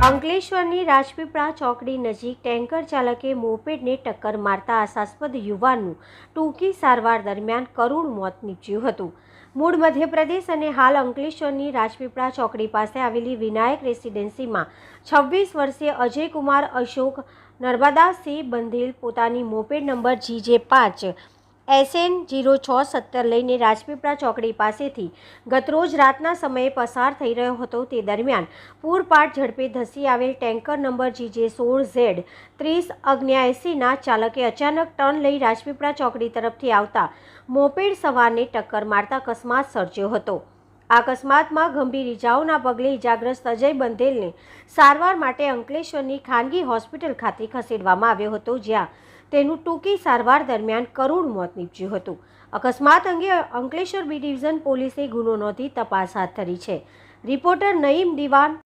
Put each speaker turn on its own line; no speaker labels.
અંકલેશ્વરની રાજપીપળા ચોકડી નજીક ટેન્કર ચાલકે મોપેડને ટક્કર મારતા આશાસ્પદ યુવાનનું ટૂંકી સારવાર દરમિયાન કરુણ મોત નીપજ્યું હતું. મૂળ મધ્યપ્રદેશ અને હાલ અંકલેશ્વરની રાજપીપળા ચોકડી પાસે આવેલી વિનાયક રેસિડેન્સીમાં છવ્વીસ વર્ષીય અજયકુમાર અશોક નર્મદાસિંહ બંધેલ પોતાની મોપેડ નંબર જીજે પાંચ એસએન જીરો છ સત્તર લઈને રાજપીપળા ચોકડી પાસેથી ગતરોજ રાતના સમયે પસાર થઈ રહ્યો હતો તે દરમિયાન પૂરપાટ ઝડપે ધસી આવેલ ટેન્કર નંબર જીજે સોળ ઝેડ ત્રીસ અગ્ન્યાએંસીના ચાલકે અચાનક ટર્ન લઈ રાજપીપળા ચોકડી તરફથી આવતા મોપેડ સવારને ટક્કર મારતા અકસ્માત સર્જ્યો હતો. અકસ્માતમાં ગંભીર ઇજાઓના પગલે ઇજાગ્રસ્ત અજય બંધેલને સારવાર માટે અંકલેશ્વરની ખાનગી હોસ્પિટલ ખાતે ખસેડવામાં આવ્યો હતો, જ્યાં તેનું ટૂંકી સારવાર દરમિયાન કરુણ મોત નીપજ્યું હતું. અકસ્માત અંગે અંકલેશ્વર બી ડિવિઝન પોલીસે ગુનો નોંધી તપાસ હાથ ધરી છે. રિપોર્ટર નઈમ દિવાન